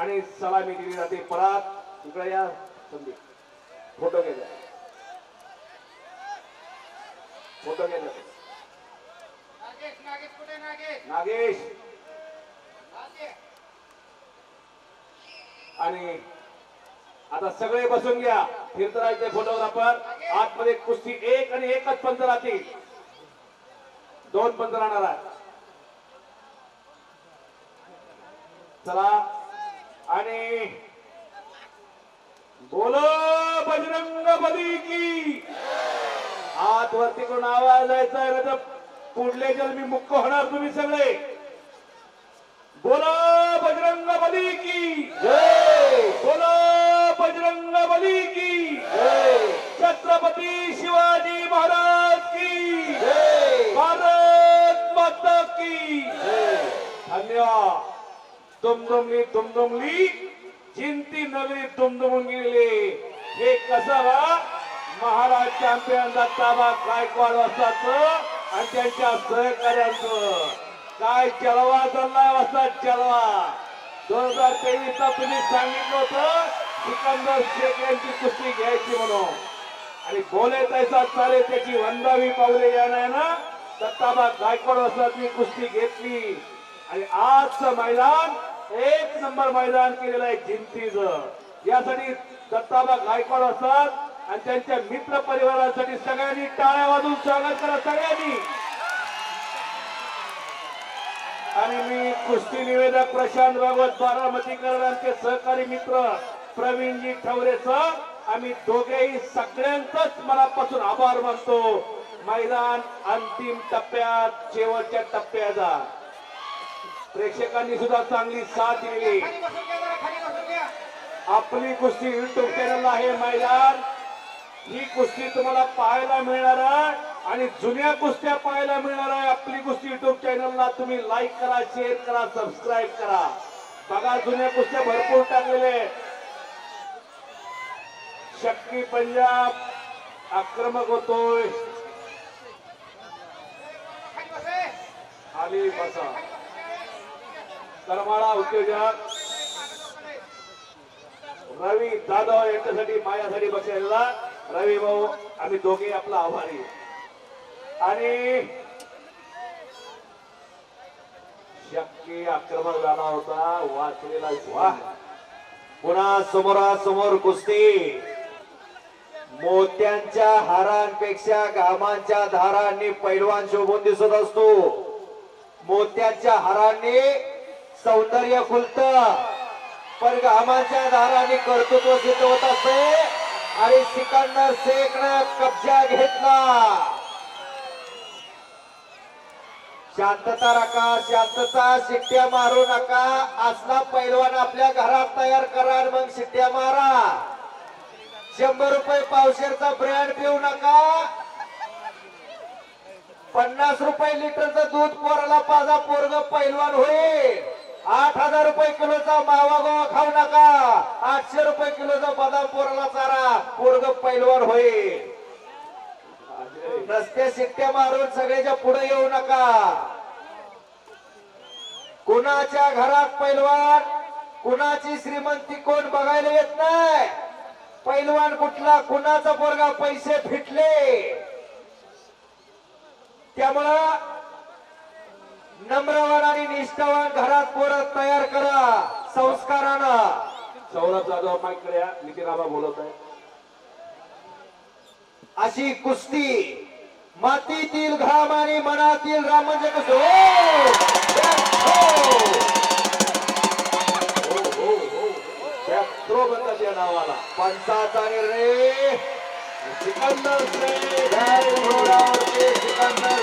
आणि सलामी दिली जाते. परत इकडे या संधी फोटो घ्या फोटो घ्या नागेश. आणि आता सगळे बसून घ्या. फिरतरायचे फोटोग्राफर. आतमध्ये कुस्ती एक आणि एकच पंच राहतील. दोन पंच राहणार आहे चला. आणि बोलो बजरंग बली की. हात वरती करून आवाज यायचा आहे, तर पुढले जल मी मुक्क होणार तुम्ही सगळे. बोलो बजरंग बली की. बोलो बजरंग बली की. छत्रपती शिवाजी महाराज की. भारत माता की. धन्यवाद. दुमदुमली दुमदुमली. जिंती नगरी दुमदुमून गेले हे कसं महाराज चॅम्पियन दत्ताबा गायकवाड असतात आणि त्यांच्या सहकार्यांचं काय चलवा चाललाय असतात चलवा. दोन हजार तेवीस ला तुम्ही सांगितलं होतं सिकंदर शेख यांची कुस्ती घ्यायची म्हणून. आणि बोले तैसा चाले त्याची वंदावी पावले ना? दत्ताबा गायकवाड असतात मी कुस्ती घेतली. आणि आजचं मैदान एक नंबर मैदान केलेलं आहे जिंतीचं. यासाठी दत्ताबा गायकवाड असतात आणि त्यांच्या मित्र परिवारासाठी सगळ्यांनी टाळ्या वाजवून स्वागत करा सगळ्यांनी. आणि मी कुस्ती निवेदक प्रशांत भागवत बारामतीकर आमचे सहकारी मित्र प्रवीणजी ठवरे सर आम्ही दोघेही सगळ्यांचाच मनापासून आभार मानतो. मैदान अंतिम टप्प्यात शेवटच्या टप्प्याचा प्रेक्षकांनी सुद्धा चांगली साथ दिली आपली कुस्ती युट्यूब चॅनल आहे मैदान. ही कुस्ती तुम्हाला पाहायला मिळणार आहे आणि जुन्या कुस्त्या पाहायला मिळणार आहे. आपली कुस्ती युट्यूब चॅनलला तुम्ही लाईक करा शेअर करा सबस्क्राईब करा. बघा जुन्या कुस्त्या भरपूर टाकलेले. शक्की पंजाब आक्रमक होतोय. खाली बसे खाली बसा खाली बसून घ्या करमाळा उद्योजक. रवी जाधव यांच्यासाठी माझ्यासाठी बसलेला. रवी भाऊ आम्ही दोघे आपला आभारी. आणि शक्की आक्रमक झाला होता. वाचलेला वा पुन्हा समोरासमोर कुस्ती. मोत्यांच्या हारांपेक्षा घामांच्या धारांनी पैलवान शोभून दिसत असतो. मोत्यांच्या हारांनी सौंदर्य फुलत. पण घामाच्या दाराने कर्तृत्व सिद्ध होत असते. आणि सिकंदर शेखनं कब्जा घेतला. शांतता राखा शांतता शिट्ट्या मारू नका. असला पैलवान आपल्या घरात तयार करा आणि मग शिट्ट्या मारा. शंभर रुपये पावशेरचा ब्रँड पिऊ नका. पन्नास रुपये लिटरचं दूध पोराला पाजा पोरग पैलवान होईल. आठ हजार रुपये किलोचा मावा गोवा खाऊ नका. आठशे रुपये किलोचा बदाम पोराला चारा. पोरग पैलवान होईल. रस्ते शिट्ट्या मारून सगळ्याच्या पुढे येऊ नका. कुणाच्या घरात पैलवान कुणाची श्रीमंती कोण बघायला येत नाही? पैलवान कुठला कुणाचा पोरगा पैसे फिटले? त्यामुळं नम्रवान आणि निष्ठावान घरात पोरं तयार करा. संस्कारानं. सौरभ जाधव माईकडे या. नितीन आबा बोलत आहे. अशी कुस्ती मातीतील घाम आणि मनातील कुस्ती. ओ! हो हो हो. नावाला. पंचाचा निर्णय. सिकंदर सिकंदर